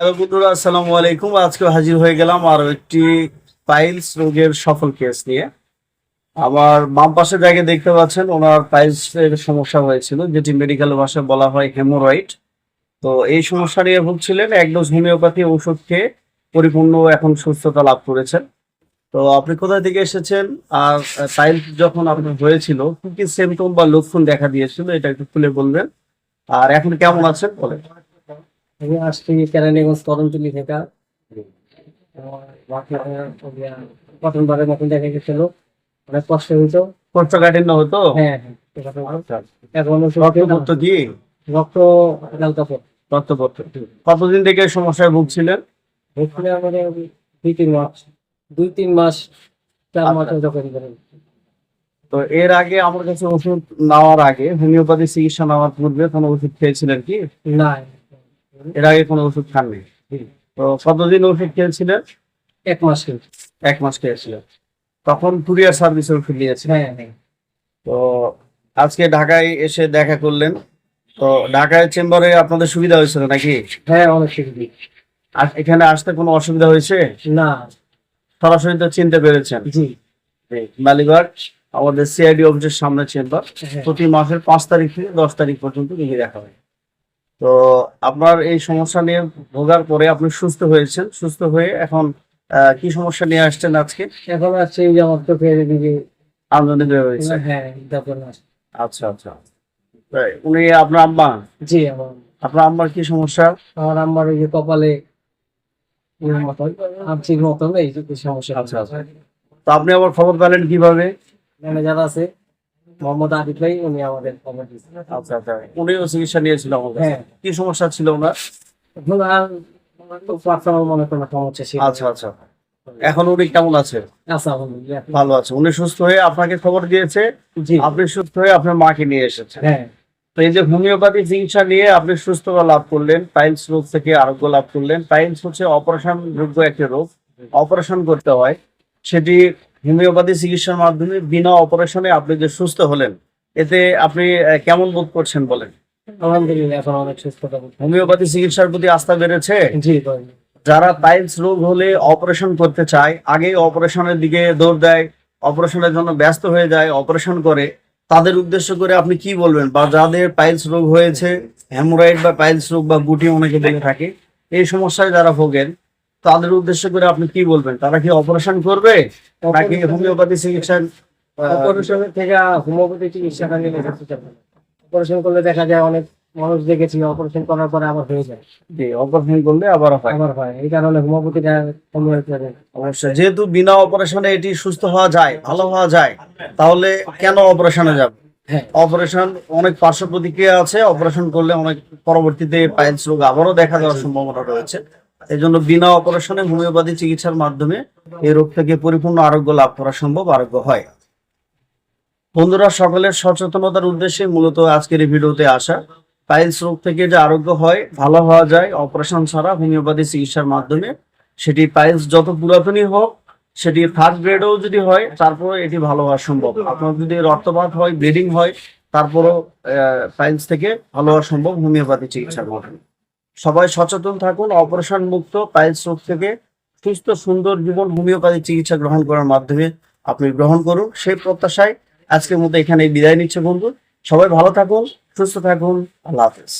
বন্ধুরা, আসসালামু আলাইকুম। আজকে হাজির হয়ে গেলাম আরও একটি পাইলস রোগের সফল কেস নিয়ে। আমার বাম পাশে জায়গায় দেখতে পাচ্ছেন, ওনার পাইলস সমস্যা হয়েছিল, যেটি মেডিকেল ভাষায় বলা হয় হেমোরয়েড তো এই সমস্যা নিয়ে ভুগছিলেন, এক ডোজ হোমিওপ্যাথি ওষুধ খেয়ে পরিপূর্ণ এখন সুস্থতা লাভ করেছেন। তো আপনি কোথা থেকে এসেছেন? আর পাইলস যখন আপনার হয়েছিল, কি কি সিমটম বা লক্ষণ দেখা দিয়েছিল, এটা একটু খুলে বলবেন। আর এখন কেমন আছেন, বলেন। আমি আসছি কেরানীগঞ্জ কদমতলি থেকে। প্রথমবারের মতন দেখা গেছিল। অনেক কষ্ট হইতো হতো হ্যাঁ হ্যাঁ এখন রক্ত হালকা রক্তপত্র। কতদিন থেকে সমস্যায় ভুগছিলেন? আমাদের দুই তিন মাস। দুই তিন মাস চার মাস যখন তো এর আগে আমার কাছে ওষুধ নেওয়ার আগে হোমিওপ্যাথি চিকিৎসা নেওয়ার পূর্বে কোনো ওষুধ খেয়েছিলেন কি? না এর আগে কোনো ওষুধ খাননি। তো কতদিন ওষুধ খেয়েছিলেন? এক মাস এক মাস খেয়েছিলেন। তখন কুরিয়ার সার্ভিসে ওষুধ নিয়েছিলেন? হ্যাঁ হ্যাঁ। তো আজকে ঢাকায় এসে দেখা করলেন। তো ঢাকায় চেম্বারে আপনাদের সুবিধা হয়েছিল নাকি? হ্যাঁ অনেক শিখবি আর এখানে আসতে কোনো অসুবিধা হয়েছে? না। সরাসরি তো চিনতে পেরেছেন। জি। মালিবাগ আমাদের সিআইডি অফিসের সামনে চেম্বার। হ্যাঁ। প্রতি মাসের পাঁচ তারিখ থেকে দশ তারিখ পর্যন্ত রুগী দেখা হয়। তো আপনার এই সমস্যা নিয়ে ভোগার পরে আপনি সুস্থ হয়েছেন সুস্থ হয়ে এখন কি সমস্যা নিয়ে আসছেন আজকে? এখন আসছে এই যে আমার চোখে দিকে আমদানি হয়ে হয়েছে। হ্যাঁ আসছে। আচ্ছা আচ্ছা। তাই, উনি আপনার আম্মা? জি আমার আপনার আম্মার কি সমস্যা? আমার আম্মার ওই যে কপালে মতন আর্থিক মতন এই যে সমস্যা। আচ্ছা, আচ্ছা। তো আপনি আবার খবর পেলেন কীভাবে? ম্যানেজার আছে। মোহাম্মদ আরিফ ভাই উনি আমাদের খবর দিয়েছেন আচ্ছা আচ্ছা। উনিও চিকিৎসা নিয়েছিল কাছে। হ্যাঁ। কি সমস্যা ছিল ওনার? এখন পার্সোনাল মনে কোনো সমস্যা ছিল আচ্ছা আচ্ছা। এখন উনি কেমন আছে ভালো আছে। উনি সুস্থ হয়ে আপনাকে খবর দিয়েছে? আপনি সুস্থ হয়ে আপনার মাকে নিয়ে এসেছেন। হ্যাঁ। তো এই যে হোমিওপ্যাথি চিকিৎসা নিয়ে আপনি সুস্থতা লাভ করলেন পাইলস রোগ থেকে আরোগ্য লাভ করলেন। পাইলস হচ্ছে অপারেশন যোগ্য একটি রোগ। অপারেশন করতে হয়। সেটি হোমিওপ্যাথি চিকিৎসার মাধ্যমে বিনা অপারেশনে আপনি যে সুস্থ হলেন এতে আপনি কেমন বোধ করছেন বলেন? আলহামদুলিল্লাহ এখন অনেক সুস্থতা হোমিওপ্যাথি চিকিৎসার প্রতি আস্থা বেড়েছে? জি যারা পাইলস রোগ হলে অপারেশন করতে চায় আগে অপারেশনের দিকে দৌড় দেয় অপারেশনের জন্য ব্যস্ত হয়ে যায় অপারেশন করে তাদের উদ্দেশ্য করে আপনি কি বলবেন? বা যাদের পাইলস রোগ হয়েছে হ্যামোরয়েড বা পাইলস রোগ বা গুটি অনেকে দেখে থাকে এই সমস্যায় যারা ভোগেন তাদের উদ্দেশ্য করে আপনি কি বলবেন? তারা কি অপারেশন করবে? নাকি হোমিওপ্যাথি চিকিৎসা অপারেশনের থেকে হোমিওপ্যাথি চিকিৎসাটা নিলে অপারেশন করলে দেখা যায় অনেক মানুষ দেখেছি অপারেশন করার পরে আবার হয়ে যায়। অপারেশন করলে আবার হয়। আবার হয়। এই কারণে হোমিওপ্যাথিটা হোমিওপ্যাথি অবশ্যই। যেহেতু বিনা অপারেশনে এটি সুস্থ হওয়া যায় ভালো হওয়া যায় তাহলে কেন অপারেশনে যাবে? হ্যাঁ। অপারেশন অনেক পার্শ্ব প্রতিক্রিয়া আছে। অপারেশন করলে অনেক পরবর্তীতে পাইলস রোগ আবারও দেখা যাওয়ার সম্ভাবনা রয়েছে। এই জন্য বিনা অপারেশনে হোমিওপ্যাথি চিকিৎসার মাধ্যমে এই রোগ থেকে পরিপূর্ণ আরোগ্য লাভ করা সম্ভব, আরোগ্য হয়। বন্ধুরা, সকলের সচেতনতার উদ্দেশ্যে মূলত আজকের এই ভিডিওতে আসা। পাইলস রোগ থেকে যে আরোগ্য হয়, ভালো হওয়া যায়, অপারেশন ছাড়া হোমিওপ্যাথি চিকিৎসার মাধ্যমে। সেটি পাইলস যত পুরাতনই হোক, সেটি থার্ড গ্রেডেও যদি হয় তারপরে এটি ভালো হওয়া সম্ভব। আপনার যদি রক্তপাত হয় ব্লিডিং হয়, তারপরও পাইলস থেকে ভালো হওয়া সম্ভব হোমিওপ্যাথি চিকিৎসার মাধ্যমে। সবাই সচেতন থাকুন, অপারেশন মুক্ত, পাইলস রোগ থেকে সুস্থ, সুন্দর জীবন, হোমিওপ্যাথি চিকিৎসা গ্রহণ করার মাধ্যমে আপনি গ্রহণ করুন। সেই প্রত্যাশায় আজকের মতো এখানে বিদায় নিচ্ছে বন্ধু। সবাই ভালো থাকুন, সুস্থ থাকুন। আল্লাহ হাফেজ।